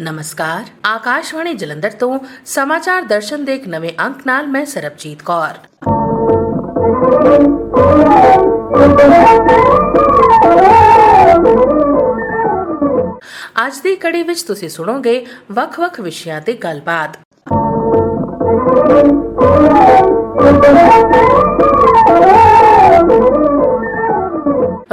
ਨਮਸਕਾਰ ਆਕਾਸ਼ਵਾਣੀ ਜਲੰਧਰ ਤੋਂ ਸਮਾਚਾਰ ਦਰਸ਼ਨ ਦੇ ਇੱਕ ਨਵੇਂ ਅੰਕ ਨਾਲ ਮੈਂ ਸਰਬਜੀਤ ਕੌਰ ਅੱਜ ਦੀ ਕੜੀ ਵਿੱਚ ਤੁਸੀਂ ਸੁਣੋਗੇ ਵੱਖ-ਵੱਖ ਵਿਸ਼ਿਆਂ ਤੇ ਗੱਲਬਾਤ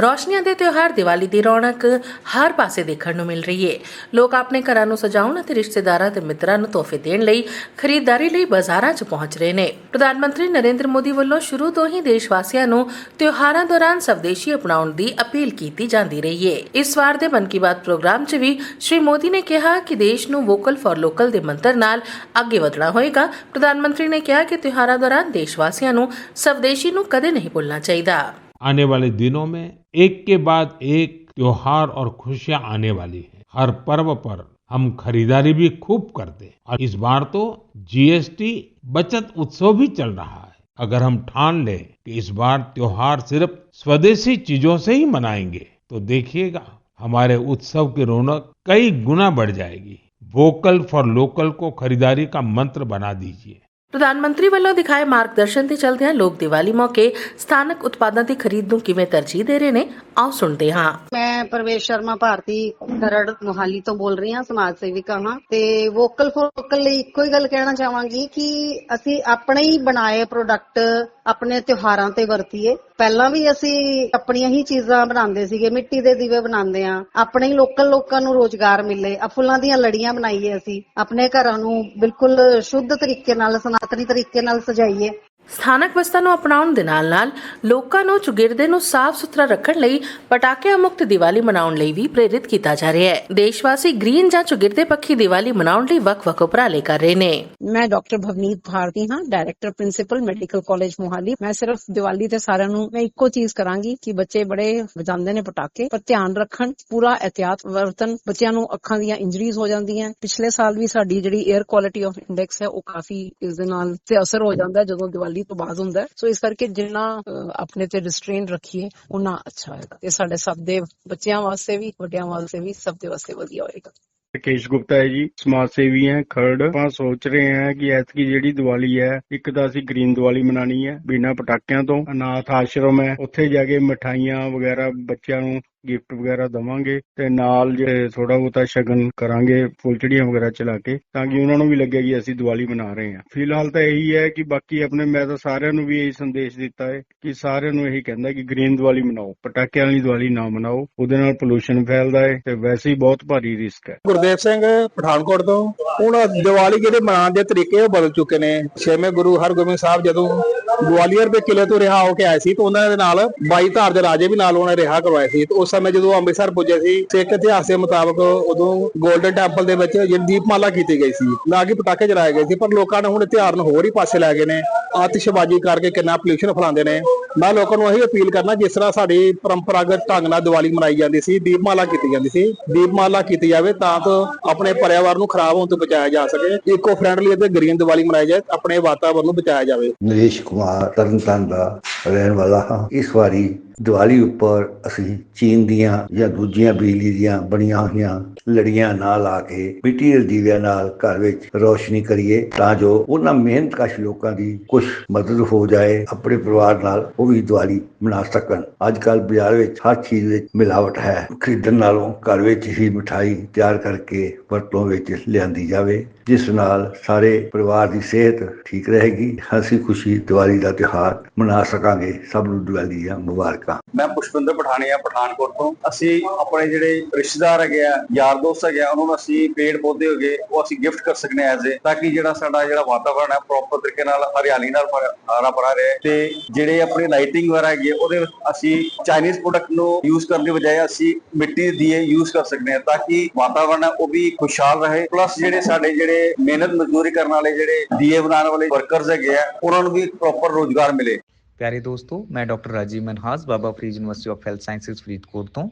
ਰੋਸ਼ਨੀਆਂ ਦੇ ਤਿਉਹਾਰ ਦੀਵਾਲੀ ਦੀ ਰੌਣਕ ਹਰ ਪਾਸੇ ਦੇਖਣ ਨੂੰ ਮਿਲ ਰਹੀ ਹੈ ਲੋਕ ਆਪਣੇ ਘਰਾਂ ਨੂੰ ਸਜਾਉਣ ਅਤੇ ਰਿਸ਼ਤੇਦਾਰਾਂ ਤੇ ਮਿੱਤਰਾਂ ਨੂੰ ਤੋਹਫੇ ਦੇਣ ਲਈ ਖਰੀਦਦਾਰੀ ਲਈ ਬਾਜ਼ਾਰਾਂ 'ਚ ਪਹੁੰਚ ਰਹੇ ਨੇ। ਪ੍ਰਧਾਨ ਮੰਤਰੀ ਨਰਿੰਦਰ ਮੋਦੀ ਵੱਲੋਂ ਸ਼ੁਰੂ ਤੋਂ ਹੀ ਦੇਸ਼ ਵਾਸੀਆਂ ਨੂੰ ਤਿਉਹਾਰਾਂ ਦੌਰਾਨ ਸਵਦੇਸ਼ੀ ਅਪਣਾਉਣ ਦੀ ਅਪੀਲ ਕੀਤੀ ਜਾਂਦੀ ਰਹੀ ਹੈ ਇਸ ਵਾਰ ਦੇ ਮਨ ਕੀ ਬਾਤ ਪ੍ਰੋਗਰਾਮ 'ਚ ਵੀ ਸ਼੍ਰੀ ਮੋਦੀ ਨੇ ਕਿਹਾ ਕਿ ਦੇਸ਼ ਨੂੰ ਵੋਕਲ ਫॉर ਲੋਕਲ ਦੇ ਮੰਤਰ ਨਾਲ ਅੱਗੇ ਵਧਣਾ ਹੋਏਗਾ। ਪ੍ਰਧਾਨ ਮੰਤਰੀ ਨੇ ਕਿਹਾ ਕਿ ਤਿਉਹਾਰਾਂ ਦੌਰਾਨ ਦੇਸ਼ ਵਾਸੀਆਂ ਨੂੰ ਸਵਦੇਸ਼ੀ ਨੂੰ ਕਦੇ ਨਹੀਂ ਭੁੱਲਣਾ ਚਾਹੀਦਾ। आने वाले दिनों में एक के बाद एक त्योहार और खुशियाँ आने वाली हैं। हर पर्व पर हम खरीदारी भी खूब करते हैं। और इस बार तो जीएसटी बचत उत्सव भी चल रहा है। अगर हम ठान लें कि इस बार त्योहार सिर्फ़ स्वदेशी चीज़ों से ही मनाएँगे तो देखिएगा, हमारे उत्सव की रौनक कई गुना बढ़ जाएगी। वोकल फॉर लोकल को खरीदारी का मंत्र बना दीजिए। ਪ੍ਰਧਾਨ ਮੰਤਰੀ ਵੱਲੋਂ ਦਿਖਾਏ ਮਾਰਗਦਰਸ਼ਨ ਦੇ ਚਲਦਿਆਂ ਲੋਕ ਦੀਵਾਲੀ ਮੌਕੇ ਸਥਾਨਕ ਉਤਪਾਦਾਂ ਦੀ ਖਰੀਦ ਨੂੰ ਕਿਵੇਂ ਤਰਜੀਹ ਦੇ ਰਹੇ ਨੇ, ਆਓ ਸੁਣਦੇ ਹਾਂ। ਮੈਂ ਪ੍ਰਵੇਸ਼ ਸ਼ਰਮਾ ਭਾਰਤੀ ਖਰੜ ਮੁਹਾਲੀ ਤੋਂ ਬੋਲ ਰਹੀ ਹਾਂ, ਸਮਾਜ ਸੇਵਿਕਾ ਹਾਂ। ਤੇ ਵੋਕਲ ਫॉर ਲੋਕਲ ਲਈ ਇੱਕੋ ਹੀ ਗੱਲ ਕਹਿਣਾ ਚਾਹਾਂਗੀ ਕਿ ਅਸੀਂ ਆਪਣੇ ਹੀ ਬਣਾਏ ਪ੍ਰੋਡਕਟ ਆਪਣੇ ਤਿਉਹਾਰਾਂ ਤੇ ਵਰਤੀਏ। ਪਹਿਲਾਂ ਵੀ ਅਸੀਂ ਆਪਣੀਆਂ ਹੀ ਚੀਜ਼ਾਂ ਬਣਾਉਂਦੇ ਸੀਗੇ, ਮਿੱਟੀ ਦੇ ਦੀਵੇ ਬਣਾਉਂਦੇ ਆ ਆਪਣੇ ਹੀ ਲੋਕਲ ਲੋਕਾਂ ਨੂੰ ਰੋਜ਼ਗਾਰ ਮਿਲੇ ਆ ਫੁੱਲਾਂ ਦੀਆਂ ਲੜੀਆਂ ਬਣਾਈਏ ਅਸੀਂ। ਆਪਣੇ ਘਰਾਂ ਨੂੰ ਬਿਲਕੁਲ ਸ਼ੁੱਧ ਤਰੀਕੇ ਨਾਲ ਸਨਾਤਨੀ ਤਰੀਕੇ ਨਾਲ ਸਜਾਈਏ। ਸਥਾਨਕ ਵਸਤਾਂ ਨੂੰ ਅਪਣਾਉਣ ਦੇ ਨਾਲ-ਨਾਲ ਲੋਕਾਂ ਨੂੰ ਚੁਗਿਰਦੇ ਨੂੰ ਸਾਫ਼ ਸੁਥਰਾ ਰੱਖਣ ਲਈ ਪਟਾਕਿਆਂ ਮੁਕਤ ਦੀਵਾਲੀ ਮਨਾਉਣ ਲਈ ਵੀ ਪ੍ਰੇਰਿਤ ਕੀਤਾ ਜਾ ਰਿਹਾ ਹੈ। ਦੇਸ਼ਵਾਸੀ ਗ੍ਰੀਨ ਜਾਂ ਚੁਗਿਰਦੇ ਪੱਖੀ ਦੀਵਾਲੀ ਮਨਾਉਣ ਲਈ ਵੱਖ-ਵੱਖ ਉਪਰਾਲੇ ਕਰ ਰਹੇ ਨੇ। ਮੈਂ ਡਾਕਟਰ ਭਵਨੀਤ ਭਾਰਤੀ ਹਾਂ, director principal medical college Mohali. ਮੈਂ ਸਿਰਫ ਦੀਵਾਲੀ ਤੇ ਸਾਰਿਆਂ ਨੂੰ ਮੈਂ ਇੱਕੋ ਚੀਜ਼ ਕਰਾਂਗੀ ਕਿ ਬੱਚੇ ਬੜੇ ਵਜਾਉਂਦੇ ਨੇ ਪਟਾਕੇ, ਪਰ ਧਿਆਨ ਰੱਖਣ, ਪੂਰਾ ਇhtiyat ਵਰਤਣ, ਬੱਚਿਆਂ ਨੂੰ ਅੱਖਾਂ ਦੀਆਂ ਇੰਜਰੀਜ਼ ਹੋ ਜਾਂਦੀਆਂ। ਪਿਛਲੇ ਸਾਲ ਵੀ ਸਾਡੀ ਜਿਹੜੀ 에ਅਰ ਕੁਆਲਿਟੀ ਆਫ ਇੰਡੈਕਸ ਹੈ, ਉਹ ਕਾਫੀ ਇਸ ਦੇ ਨਾਲ ਤੇ ਅਸਰ ਹੋ ਜਾਂਦਾ ਹੈ ਜਦੋਂ ਦੀਵਾਲੀ ਤੋਂ ਬਾਅਦ ਹੁੰਦਾ ਸੋ ਇਸ ਕਰਕੇ ਜਿੰਨਾ ਆਪਣੇ ਤੇ ਰਿਸਟ੍ਰੇਨ ਰੱਖੀਏ ਉਨਾ ਅੱਛਾ ਹੋਏਗਾ। ਤੇ ਸਾਡੇ ਸਭ ਦੇ ਬੱਚਿਆਂ ਵਾਸਤੇ ਵੀ, ਵੱਡਿਆਂ ਵਾਸਤੇ ਵੀ ਸਭ ਦੇ ਵਾਸਤੇ ਵਧੀਆ ਹੋਏਗਾ। ਰਾਕੇਸ਼ ਗੁਪਤਾ ਹੈ ਜੀ, ਸਮਾਜ ਸੇਵੀ ਹੈ, ਖਰੜ। ਆਪਾਂ ਸੋਚ ਰਹੇ ਹਾਂ ਕਿ ਐਤਕੀ ਜਿਹੜੀ ਦੀਵਾਲੀ ਹੈ, ਇੱਕ ਤਾਂ ਅਸੀਂ ਗ੍ਰੀਨ ਦੀਵਾਲੀ ਮਨਾਣੀ ਹੈ, ਬਿਨਾਂ ਪਟਾਕਿਆਂ ਤੋਂ। ਅਨਾਥ ਆਸ਼ਰਮ ਹੈ, ਉੱਥੇ ਜਾ ਕੇ ਮਠਾਈਆਂ ਵਗੈਰਾ ਬੱਚਿਆਂ ਨੂੰ ਗਿਫਟ ਵਗੈਰਾ ਦਵਾਂਗੇ ਤੇ ਨਾਲ ਜੇ ਥੋੜਾ ਬਹੁਤਾ ਸ਼ਗਨ ਕਰਾਂਗੇ ਫੁੱਲਚੜੀਆਂ ਵਗੈਰਾ ਚਲਾ ਕੇ, ਤਾਂ ਕਿ ਉਹਨਾਂ ਨੂੰ ਵੀ ਲੱਗੇ ਕਿ ਅਸੀਂ ਦੀਵਾਲੀ ਮਨਾ ਰਹੇ ਹਾਂ। ਫਿਲਹਾਲ ਤਾਂ ਇਹੀ ਹੈ ਕਿ ਬਾਕੀ ਆਪਣੇ, ਮੈਂ ਤਾਂ ਸਾਰਿਆਂ ਨੂੰ ਵੀ ਇਹੀ ਸੰਦੇਸ਼ ਦਿੱਤਾ ਹੈ ਕਿ ਸਾਰਿਆਂ ਨੂੰ ਇਹੀ ਕਹਿੰਦਾ ਕਿ ਗ੍ਰੀਨ ਦੀਵਾਲੀ ਮਨਾਓ, ਪਟਾਕਿਆਂ ਵਾਲੀ ਦੀਵਾਲੀ ਨਾ ਮਨਾਓ, ਉਹਦੇ ਨਾਲ ਪੋਲੂਸ਼ਨ ਫੈਲਦਾ ਹੈ ਤੇ ਵੈਸੇ ਹੀ ਬਹੁਤ ਭਾਰੀ ਰਿਸਕ ਹੈ। ਗੁਰਦੇਵ ਸਿੰਘ, ਪਠਾਨਕੋਟ ਤੋਂ। ਹੁਣ ਦੀਵਾਲੀ ਜਿਹੜੇ ਮਨਾਉਣ ਦੇ ਤਰੀਕੇ ਉਹ ਬਦਲ ਚੁੱਕੇ ਨੇ। ਛੇਵੇਂ ਗੁਰੂ ਹਰਗੋਬਿੰਦ ਸਾਹਿਬ ਜਦੋਂ ਗਵਾਲੀਅਰ ਦੇ ਕਿਲੇ ਤੋਂ ਰਿਹਾ ਹੋ ਕੇ ਆਏ ਸੀ, ਤਾਂ ਉਹਨਾਂ ਦੇ ਨਾਲ 22 ਧਾਰ ਦੇ ਰਾਜੇ ਵੀ ਨਾਲ ਉਹਨਾਂ ਰਿਹਾ ਕਰਵਾਏ ਸੀ, ਤੇ ਉਸ ਸਮੇਂ ਜਦੋਂ ਅੰਮ੍ਰਿਤਸਰ ਪੁੱਜੇ ਸੀ ਸਿੱਖ ਇਤਿਹਾਸ ਦੇ ਮੁਤਾਬਕ ਉਦੋਂ 골ਡਨ ਟੈਂਪਲ ਦੇ ਵਿੱਚ ਦੀਪਮਾਲਾ ਕੀਤੀ ਗਈ ਸੀ। ਨਾ ਕਿ ਪਟਾਕੇ ਜਲਾਏ ਗਏ ਸੀ, ਪਰ ਲੋਕਾਂ ਨੇ ਹੁਣ ਧਿਆਨ ਹੋਰ ਹੀ ਪਾਸੇ ਲੈ ਗਏ ਨੇ। ਆਤਿਸ਼ਬਾਜ਼ੀ ਕਰਕੇ ਕਿੰਨਾ ਪੋਲੂਸ਼ਨ ਫੈਲਾਉਂਦੇ ਨੇ। ਮੈਂ ਲੋਕਾਂ ਨੂੰ ਇਹੀ ਅਪੀਲ ਕਰਨਾ, ਜਿਸ ਤਰ੍ਹਾਂ ਸਾਡੀ ਪਰੰਪਰਾਗਤ ਢੰਗ ਨਾਲ ਦੀਵਾਲੀ ਮਨਾਈ ਜਾਂਦੀ ਸੀ ਦੀਪਮਾਲਾ ਕੀਤੀ ਜਾਂਦੀ ਸੀ। ਦੀਪਮਾਲਾ ਕੀਤੀ ਜਾਵੇ ਤਾਂ ਕਿ ਆਪਣੇ ਪਰਿਆਵਰਨ ਨੂੰ ਖਰਾਬ ਹੋਣ ਤੋਂ ਬਚਾਇਆ ਜਾ ਸਕੇ। ਇਕੋ ਫ੍ਰੈਂਡਲੀ ਅਤੇ ਗ੍ਰੀਨ ਦੀਵਾਲੀ ਮਨਾਈ ਜਾਏ, ਆਪਣੇ ਵਾਤਾਵਰਨ ਨੂੰ ਬਚਾਇਆ ਜਾਵੇ। ਨਰੇਸ਼ ਕੁਮਾਰ ਤਰਨਤਾਰਨ ਦਾ ਰਹਿਣ ਵਾਲਾ ਹਾਂ। ਇਸ ਵਾਰੀ ਦੀਵਾਲੀ ਉੱਪਰ ਅਸੀਂ ਚੀਨ ਦੀਆਂ ਜਾਂ ਦੂਜੀਆਂ ਬਿਜਲੀ ਦੀਆਂ ਬਣੀਆਂ ਹੋਈਆਂ ਲੜੀਆਂ ਨਾ ਲਾ ਕੇ ਮਿੱਟੀ ਦੇ ਦੀਵਿਆਂ ਨਾਲ ਘਰ ਵਿੱਚ ਰੋਸ਼ਨੀ ਕਰੀਏ ਤਾਂ ਜੋ ਉਹਨਾਂ ਮਿਹਨਤਕਸ਼ ਲੋਕਾਂ ਦੀ ਕੁਝ ਮਦਦ ਹੋ ਜਾਏ, ਆਪਣੇ ਪਰਿਵਾਰ ਨਾਲ ਉਹ ਵੀ ਦੀਵਾਲੀ ਮਨਾ ਸਕਣ। ਅੱਜ ਕੱਲ ਬਾਜ਼ਾਰ ਵਿੱਚ ਹਰ ਚੀਜ਼ ਵਿੱਚ ਮਿਲਾਵਟ ਹੈ। ਖਰੀਦਣ ਨਾਲੋਂ ਘਰ ਵਿੱਚ ਹੀ ਮਠਾਈ ਤਿਆਰ ਕਰਕੇ ਵਰਤੋਂ ਵਿੱਚ ਲਿਆਂਦੀ ਜਾਵੇ। ਜਿਸ ਨਾਲ ਸਾਰੇ ਪਰਿਵਾਰ ਦੀ ਸਿਹਤ ਠੀਕ ਰਹੇਗੀ ਹਸੀ ਖੁਸ਼ੀ ਦੀਵਾਲੀ ਦਾ ਤਿਉਹਾਰ ਮਨਾ ਸਕਾਂਗੇ। ਸਭ ਨੂੰ ਦੀਵਾਲੀ ਦੀਆਂ ਮੁਬਾਰਕਾਂ। ਮੈਂ ਪੁਸ਼ਪਿੰਦਰ ਪਠਾਣੀਆ ਪਠਾਨਕੋਟ ਤੋਂ। ਅਸੀਂ ਆਪਣੇ ਜਿਹੜੇ ਰਿਸ਼ਤੇਦਾਰ ਹੈਗੇ ਆ ਯਾਰ ਦੋਸਤ ਹੈਗੇ ਆ ਉਹਨਾਂ ਨੂੰ ਅਸੀਂ ਪੇੜ ਪੌਦੇ ਹੋਗੇ ਉਹ ਅਸੀਂ ਗਿਫਟ ਕਰ ਸਕਨੇ ਐਜ਼ ਏ ਤਾਂ ਕਿ ਜਿਹੜਾ ਸਾਡਾ ਜਿਹੜਾ ਵਾਤਾਵਰਣ ਹੈ ਪ੍ਰੋਪਰ ਤਰੀਕੇ ਨਾਲ ਹਰਿਆਲੀ ਨਾਲ ਹਰਾ ਭਰਾ ਰਹੇ। ਤੇ ਜਿਹੜੇ ਆਪਣੀ ਲਾਈਟਿੰਗ ਵਗੈਰਾ ਹੈਗੀ ਹੈ, ਉਹਦੇ ਵਿੱਚ ਅਸੀਂ ਚਾਈਨੀਜ਼ ਪ੍ਰੋਡਕਟ ਨੂੰ ਯੂਜ਼ ਕਰਨ ਦੀ ਬਜਾਏ ਅਸੀਂ ਮਿੱਟੀ ਦੇ ਦੀਏ ਯੂਜ਼ ਕਰ ਸਕਦੇ ਹਾਂ ਤਾਂ ਕਿ ਵਾਤਾਵਰਣ ਹੈ ਉਹ ਵੀ ਖੁਸ਼ਹਾਲ ਰਹੇ। ਪਲੱਸ ਜਿਹੜੇ ਸਾਡੇ ਜਿਹੜੇ ਮਿਹਨਤ ਮਜ਼ਦੂਰੀ ਕਰਨ ਵਾਲੇ ਜਿਹੜੇ ਦੀਏ ਬਣਾਉਣ ਵਾਲੇ ਵਰਕਰਸ ਹੈਗੇ ਆ ਉਹਨਾਂ ਨੂੰ ਵੀ ਪ੍ਰੋਪਰ ਰੋਜ਼ਗਾਰ ਮਿਲੇ। ਪਿਆਰੇ ਦੋਸਤੋ, ਮੈਂ doctor Rajiv Manhas, Baba Farid university of health sciences Faridkot ਤੋਂ।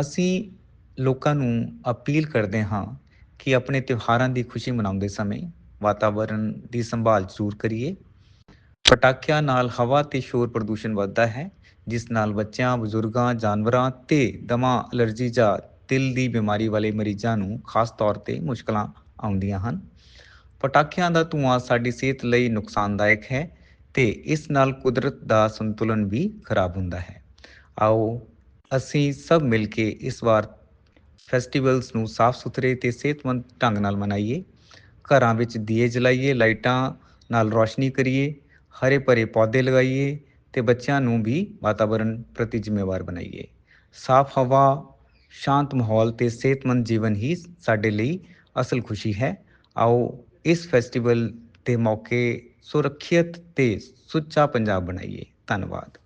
ਅਸੀਂ ਲੋਕਾਂ ਨੂੰ ਅਪੀਲ ਕਰਦੇ ਹਾਂ ਕਿ ਆਪਣੇ ਤਿਉਹਾਰਾਂ ਦੀ ਖੁਸ਼ੀ ਮਨਾਉਂਦੇ ਸਮੇਂ ਵਾਤਾਵਰਣ ਦੀ ਸੰਭਾਲ ਜ਼ਰੂਰ ਕਰੀਏ। ਪਟਾਕਿਆਂ ਨਾਲ ਹਵਾ ਤੇ ਸ਼ੋਰ ਪ੍ਰਦੂਸ਼ਣ ਵੱਧਦਾ ਹੈ, ਜਿਸ ਨਾਲ ਬੱਚਿਆਂ, ਬਜ਼ੁਰਗਾਂ, ਜਾਨਵਰਾਂ ਤੇ ਦਮਾ ਅਲਰਜੀ ਜਾਂ ਦਿਲ ਦੀ ਬਿਮਾਰੀ ਵਾਲੇ ਮਰੀਜ਼ਾਂ ਨੂੰ ਖਾਸ ਤੌਰ ਤੇ ਮੁਸ਼ਕਲਾਂ ਆਉਂਦੀਆਂ ਹਨ। ਪਟਾਕਿਆਂ ਦਾ ਧੂਆਂ ਸਾਡੀ ਸਿਹਤ ਲਈ ਨੁਕਸਾਨਦਾਇਕ ਹੈ ਤੇ ਇਸ ਨਾਲ ਕੁਦਰਤ ਦਾ ਸੰਤੁਲਨ ਵੀ ਖਰਾਬ ਹੁੰਦਾ ਹੈ। ਆਓ ਅਸੀਂ ਸਭ ਮਿਲ ਕੇ ਇਸ ਵਾਰ ਫੈਸਟੀਵਲਸ ਨੂੰ ਸਾਫ਼ ਸੁਥਰੇ ਤੇ ਸਿਹਤਮੰਦ ਢੰਗ ਨਾਲ ਮਨਾਈਏ। ਘਰਾਂ ਵਿੱਚ ਦੀਏ ਜਲਾਈਏ, ਲਾਈਟਾਂ ਨਾਲ ਰੋਸ਼ਨੀ ਕਰੀਏ ਹਰੇ ਭਰੇ ਪੌਦੇ ਲਗਾਈਏ ਤੇ ਬੱਚਿਆਂ ਨੂੰ ਵੀ ਵਾਤਾਵਰਣ ਪ੍ਰਤੀ ਜ਼ਿੰਮੇਵਾਰ ਬਣਾਈਏ। ਸਾਫ਼ ਹਵਾ, ਸ਼ਾਂਤ ਮਾਹੌਲ ਤੇ ਸਿਹਤਮੰਦ ਜੀਵਨ ਹੀ ਸਾਡੇ ਲਈ ਅਸਲ ਖੁਸ਼ੀ ਹੈ। ਆਓ ਇਸ ਫੈਸਟੀਵਲ ਦੇ ਮੌਕੇ ਸੁਰੱਖਿਅਤ ਤੇ ਸੁੱਚਾ ਪੰਜਾਬ ਬਣਾਈਏ। ਧੰਨਵਾਦ।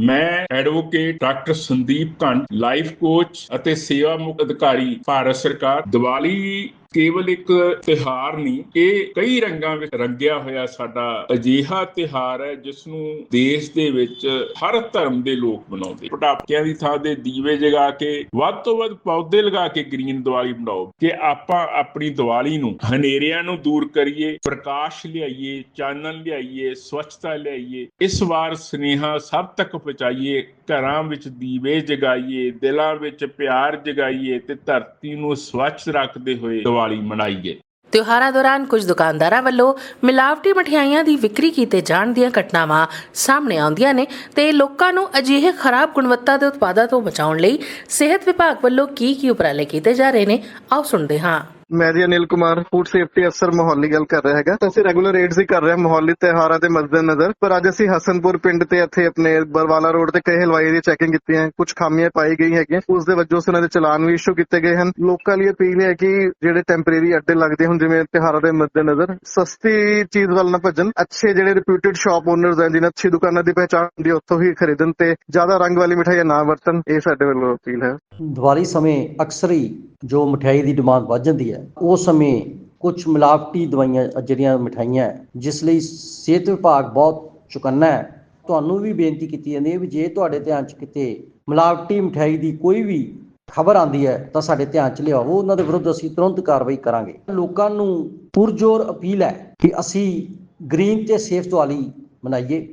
ਮੈਂ advocate doctor Sandeep Kand life coach ਅਤੇ ਸੇਵਾ ਮੁਕਤ ਅਧਿਕਾਰੀ, ਭਾਰਤ ਸਰਕਾਰ, ਦੀਵਾਲੀ ਕੇਵਲ ਇੱਕ ਤਿਹਾਰ ਨਹੀਂ, ਇਹ ਕਈ ਰੰਗਾਂ ਵਿੱਚ ਰੰਗਿਆ ਹੋਇਆ ਸਾਡਾ ਅਜੀਹਾ ਤਿਹਾਰ ਹੈ ਜਿਸ ਨੂੰ ਦੇਸ਼ ਦੇ ਵਿੱਚ ਹਰ ਧਰਮ ਦੇ ਲੋਕ ਮਨਾਉਂਦੇ ਪਟਾਕਿਆਂ ਦੀ ਥਾਂ ਤੇ ਦੀਵੇ ਜਗਾ ਕੇ, ਵੱਧ ਤੋਂ ਵੱਧ ਪੌਦੇ ਲਗਾ ਕੇ ਗ੍ਰੀਨ ਦੀਵਾਲੀ ਮਨਾਓ। ਕਿ ਆਪਾਂ ਆਪਣੀ ਦੀਵਾਲੀ ਨੂੰ ਹਨੇਰਿਆਂ ਨੂੰ ਦੂਰ ਕਰੀਏ, ਪ੍ਰਕਾਸ਼ ਲਿਆਈਏ, ਚਾਨਣ ਲਿਆਈਏ, ਸਵੱਛਤਾ ਲਿਆਈਏ, ਇਸ ਵਾਰ ਸਨੇਹਾ ਸਭ ਤੱਕ ਪਹੁੰਚਾਈਏ, ਘਰਾਂ ਵਿੱਚ ਦੀਵੇ ਜਗਾਈਏ, ਦਿਲਾਂ ਵਿੱਚ ਪਿਆਰ ਜਗਾਈਏ ਤੇ ਧਰਤੀ ਨੂੰ ਸਵੱਛ ਰੱਖਦੇ ਹੋਏ ਦੀਵਾਲੀ ਮਨਾਈਏ ਤਿਉਹਾਰਾਂ ਦੌਰਾਨ ਕੁਝ ਦੁਕਾਨਦਾਰਾਂ ਵੱਲੋਂ ਮਿਲਾਵਟੀ ਮਠਿਆਈਆਂ ਦੀ ਵਿਕਰੀ ਕੀਤੇ ਜਾਣ ਦੀਆਂ ਘਟਨਾਵਾਂ ਸਾਹਮਣੇ ਆਉਂਦੀਆਂ ਨੇ ਤੇ ਲੋਕਾਂ ਨੂੰ ਅਜਿਹੇ ਖਰਾਬ ਗੁਣਵੱਤਾ ਦੇ ਉਤਪਾਦਾਂ ਤੋਂ ਬਚਾਉਣ ਲਈ ਸਿਹਤ ਵਿਭਾਗ ਵੱਲੋਂ ਕੀ ਕੀ ਉਪਰਾਲੇ ਕੀਤੇ ਜਾ ਰਹੇ ਨੇ, ਆਓ ਸੁਣਦੇ ਹਾਂ। ਮੈਂ ਜੀ ਅਨਿਲ ਕੁਮਾਰ ਫੂਡ ਸੇਫਟੀ ਅਫਸਰ ਮੋਹਾਲੀ ਗੱਲ ਕਰ ਰਿਹਾ ਹੈਗਾ। ਤਾਂ ਅਸੀਂ ਰੈਗੂਲਰ ਰੇਡਸ ਹੀ ਕਰ ਰਹੇ ਹਾਂ ਮੋਹਾਲੀ ਤਿਉਹਾਰਾਂ ਦੇ ਮੱਦੇਨਜ਼ਰ। ਪਰ ਅੱਜ ਅਸੀਂ ਹਸਨਪੁਰ ਪਿੰਡ ਤੇ ਇੱਥੇ ਆਪਣੇ ਬਰਵਾਲਾ ਰੋਡ ਤੇ ਕਈ ਹਲਵਾਈ ਦੀ ਚੈਕਿੰਗ ਕੀਤੀ ਹੈ। ਕੁਝ ਖਾਮੀਆਂ ਪਾਈ ਗਈ ਹੈਗੀਆਂ। ਉਸ ਦੇ ਵਜੋਂ ਉਹਨਾਂ ਦੇ ਚਲਾਨ ਵੀ ਇਸ਼ੂ ਕੀਤੇ ਗਏ ਹਨ। ਲੋਕਾਂ ਲਈ ਅਪੀਲ ਹੈ ਕਿ ਜਿਹੜੇ ਟੈਂਪਰੇਰੀ ਅੱਡੇ ਲੱਗਦੇ ਹੁਣ, ਜਿਵੇਂ ਤਿਉਹਾਰਾਂ ਦੇ ਮੱਦੇਨਜ਼ਰ, ਸਸਤੀ ਚੀਜ਼ ਵੱਲ ਨਾ ਭੱਜਣ। ਅੱਛੇ ਜਿਹੜੇ ਰਿਪਿਊਟਡ ਸ਼ਾਪ ਓਨਰਸ ਹਨ ਜਿਨ੍ਹਾਂ ਅੱਛੀ ਦੁਕਾਨਾਂ ਦੀ ਪਹਿਚਾਣ ਹੁੰਦੀ ਉੱਥੋਂ ਹੀ ਖਰੀਦਣ ਤੇ ਜ਼ਿਆਦਾ ਰੰਗ ਵਾਲੀ ਮਿਠਾਈਆਂ ਨਾ ਵਰਤਣ, ਇਹ ਸਾਡੇ ਵੱਲੋਂ ਅਪੀਲ ਹੈ। ਦੀਵਾਲੀ ਸਮੇਂ ਅਕਸਰ ਹੀ ਜੋ ਮਠਿਆਈ ਦੀ ਡਿਮਾਂਡ ਵੱਧ ਜਾਂਦੀ ਹੈ ਉਸ ਸਮੇਂ ਕੁਝ ਮਿਲਾਵਟੀ ਦਵਾਈਆਂ, ਜਿਹੜੀਆਂ ਮਠਾਈਆਂ ਜਿਸ ਲਈ ਸਿਹਤ ਵਿਭਾਗ ਬਹੁਤ ਚੁਕੰਨਾ ਹੈ। ਤੁਹਾਨੂੰ ਵੀ ਬੇਨਤੀ ਕੀਤੀ ਜਾਂਦੀ ਹੈ ਵੀ ਜੇ ਤੁਹਾਡੇ ਧਿਆਨ 'ਚ ਕਿਤੇ ਮਿਲਾਵਟੀ ਮਠਿਆਈ ਦੀ ਕੋਈ ਵੀ ਖਬਰ ਆਂਦੀ ਹੈ, ਤਾਂ ਸਾਡੇ ਧਿਆਨ 'ਚ ਲਿਆਓ। ਉਹਨਾਂ ਦੇ ਵਿਰੁੱਧ ਅਸੀਂ ਤੁਰੰਤ ਕਾਰਵਾਈ ਕਰਾਂਗੇ। ਲੋਕਾਂ ਨੂੰ ਪੁਰਜੋਰ ਅਪੀਲ ਹੈ ਕਿ ਅਸੀਂ ਗ੍ਰੀਨ ਤੇ ਸੇਫ ਦੀਵਾਲੀ ਮਨਾਈਏ।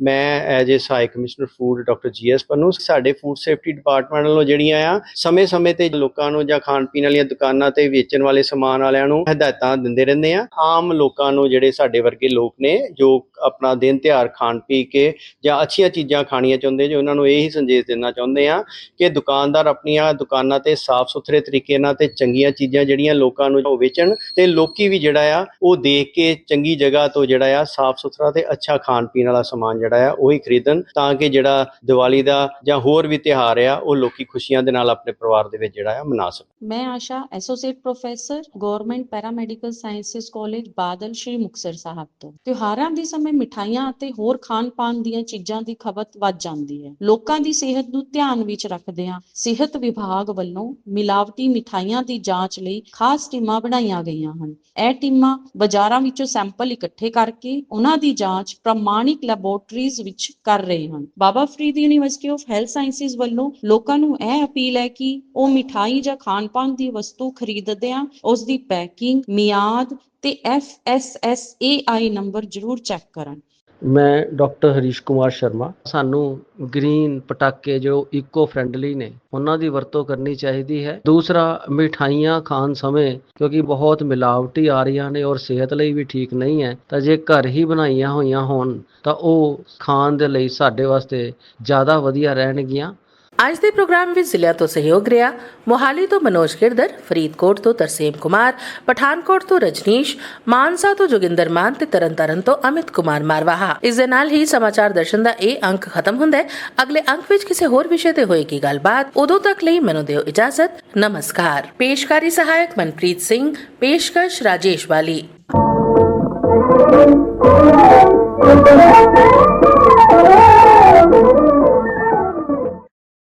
ਮੈਂ ਐਜ ਏ ਸਹਾਇਕ commissioner food doctor GS Pannu ਸਾਡੇ ਫੂਡ ਸੇਫਟੀ ਡਿਪਾਰਟਮੈਂਟ ਵੱਲੋਂ ਜਿਹੜੀਆਂ ਆ, ਸਮੇਂ-ਸਮੇਂ ਤੇ ਲੋਕਾਂ ਨੂੰ ਜਾਂ ਖਾਣ ਪੀਣ ਵਾਲੀਆਂ ਦੁਕਾਨਾਂ ਤੇ ਵੇਚਣ ਵਾਲੇ ਸਮਾਨ ਵਾਲਿਆਂ ਨੂੰ ਹਦਾਇਤਾਂ ਦਿੰਦੇ ਰਹਿੰਦੇ ਆ। ਆਮ ਲੋਕਾਂ ਨੂੰ ਜਿਹੜੇ ਸਾਡੇ ਵਰਗੇ ਲੋਕ ਨੇ, ਜੋ ਆਪਣਾ ਦਿਨ ਤਿਉਹਾਰ ਖਾਣ ਪੀ ਕੇ ਜਾਂ ਅੱਛੀਆਂ ਚੀਜ਼ਾਂ ਖਾਣੀਆਂ ਚਾਹੁੰਦੇ ਜੋ ਉਹਨਾਂ ਨੂੰ ਇਹ ਹੀ ਸੰਦੇਸ਼ ਦੇਣਾ ਚਾਹੁੰਦੇ ਆ ਕਿ ਦੁਕਾਨਦਾਰ ਆਪਣੀਆਂ ਦੁਕਾਨਾਂ ਤੇ ਸਾਫ਼ ਸੁਥਰੇ ਤਰੀਕੇ ਨਾਲ ਤੇ ਚੰਗੀਆਂ ਚੀਜ਼ਾਂ ਜਿਹੜੀਆਂ ਲੋਕਾਂ ਨੂੰ ਉਹ ਵੇਚਣ ਤੇ ਲੋਕੀ ਵੀ ਜਿਹੜਾ ਆ, ਉਹ ਦੇਖ ਕੇ ਚੰਗੀ ਜਗ੍ਹਾ ਤੋਂ ਜਿਹੜਾ ਆ ਸਾਫ਼ ਸੁਥਰਾ ਤੇ ਅੱਛਾ ਖਾਣ ਪੀਣ ਵਾਲਾ ਸਮਾਨ ਜਿਹੜਾ ਆ, ਉਹੀ ਖਰੀਦਣ ਤਾਂ ਕਿ ਜਿਹੜਾ ਦੀਵਾਲੀ ਦਾ ਜਾਂ ਹੋਰ ਵੀ ਤਿਉਹਾਰ ਆ, ਉਹ ਲੋਕੀ ਖੁਸ਼ੀਆਂ ਦੇ ਨਾਲ ਆਪਣੇ ਪਰਿਵਾਰ ਦੇ ਵਿੱਚ ਜਿਹੜਾ ਆ ਮਨਾ ਸਕਣ। ਮੈਂ Asha associate professor government paramedical sciences college Badal Shri Muktsar Sahib ਤੋਂ। ਤਿਉਹਾਰਾਂ ਦੇ ਸਮੇਂ ਮਿਠਾਈਆਂ ਅਤੇ ਹੋਰ ਖਾਣ-ਪਾਣ ਦੀਆਂ ਚੀਜ਼ਾਂ ਦੀ ਖਪਤ ਵੱਧ ਜਾਂਦੀ ਹੈ। ਲੋਕਾਂ ਦੀ ਸਿਹਤ ਨੂੰ ਧਿਆਨ ਵਿੱਚ ਰੱਖਦਿਆਂ ਸਿਹਤ ਵਿਭਾਗ ਵੱਲੋਂ ਮਿਲਾਵਟੀ ਮਿਠਾਈਆਂ ਦੀ ਜਾਂਚ ਲਈ ਖਾਸ ਟੀਮਾਂ ਬਣਾਈਆਂ ਗਈਆਂ ਹਨ। ਇਹ ਟੀਮਾਂ ਬਾਜ਼ਾਰਾਂ ਵਿੱਚੋਂ ਸੈਂਪਲ ਇਕੱਠੇ ਕਰਕੇ ਉਹਨਾਂ ਦੀ ਜਾਂਚ ਪ੍ਰਮਾਣਿਕ ਲੈਬੋਰਟਰੀ ਲੈਬੋਰਟਰੀਜ਼ ਵਿੱਚ ਕਰ ਰਹੇ ਹਨ। Baba Farid university of health sciences ਵੱਲੋਂ ਲੋਕਾਂ ਨੂੰ ਇਹ ਅਪੀਲ ਹੈ ਕਿ ਉਹ ਮਿਠਾਈ ਜਾਂ ਖਾਣ-ਪਾਣ ਦੀ ਵਸਤੂ ਖਰੀਦਦਿਆਂ ਉਸ ਦੀ ਪੈਕਿੰਗ, ਮਿਆਦ ਤੇ FSSAI ਨੰਬਰ ਜ਼ਰੂਰ ਚੈੱਕ ਕਰਨ। ਮੈਂ ਡਾਕਟਰ ਹਰੀਸ਼ ਕੁਮਾਰ ਸ਼ਰਮਾ। ਸਾਨੂੰ ਗ੍ਰੀਨ ਪਟਾਕੇ ਜੋ ਇਕੋ ਫ੍ਰੈਂਡਲੀ ਨੇ, ਉਹਨਾਂ ਦੀ ਵਰਤੋਂ ਕਰਨੀ ਚਾਹੀਦੀ ਹੈ। ਦੂਸਰਾ, ਮਿਠਾਈਆਂ ਖਾਣ ਸਮੇਂ ਕਿਉਂਕਿ ਬਹੁਤ ਮਿਲਾਵਟੀ ਆ ਰਹੀਆਂ ਨੇ ਔਰ ਸਿਹਤ ਲਈ ਵੀ ਠੀਕ ਨਹੀਂ ਹੈ, ਤਾਂ ਜੇ ਘਰ ਹੀ ਬਣਾਈਆਂ ਹੋਈਆਂ ਹੋਣ, ਤਾਂ ਉਹ ਖਾਣ ਦੇ ਲਈ ਸਾਡੇ ਵਾਸਤੇ ਜ਼ਿਆਦਾ ਵਧੀਆ ਰਹਿਣਗੀਆਂ। ਅੱਜ ਦੇ ਪ੍ਰੋਗਰਾਮ ਵਿੱਚ ਜ਼ਿਲ੍ਹਾ ਤੋਂ ਸਹਿਯੋਗ ਰਿਹਾ, ਮੋਹਾਲੀ ਤੋਂ ਮਨੋਜ ਗਿਰਦਰ ਫਰੀਦਕੋਟ ਤੋਂ ਤਰਸੇਮ ਕੁਮਾਰ, ਪਠਾਨਕੋਟ ਤੋਂ ਰਜਨੀਸ਼, ਮਾਨਸਾ ਤੋਂ ਜੋਗਿੰਦਰ ਮਾਨ ਤੇ ਤਰਨਤਾਰਨ ਤੋਂ ਅਮਿਤ ਕੁਮਾਰ ਮਾਰਵਾਹਾ। ਇਸ ਦੇ ਨਾਲ ਹੀ ਸਮਾਚਾਰ ਦਰਸ਼ਨ ਦਾ ਇਹ ਅੰਕ ਖਤਮ ਹੁੰਦਾ ਹੈ। ਅਗਲੇ ਅੰਕ ਵਿੱਚ ਕਿਸੇ ਹੋਰ ਵਿਸ਼ੇ ਤੇ ਹੋਏਗੀ ਗੱਲਬਾਤ। ਉਦੋਂ ਤੱਕ ਲਈ ਮੈਨੂੰ ਦਿਓ ਇਜਾਜ਼ਤ। ਨਮਸਕਾਰ। ਪੇਸ਼ਕਾਰੀ ਸਹਾਇਕ ਮਨਪ੍ਰੀਤ ਸਿੰਘ, ਪੇਸ਼ਕਸ਼ ਰਾਜੇਸ਼ ਵਾਲੀ।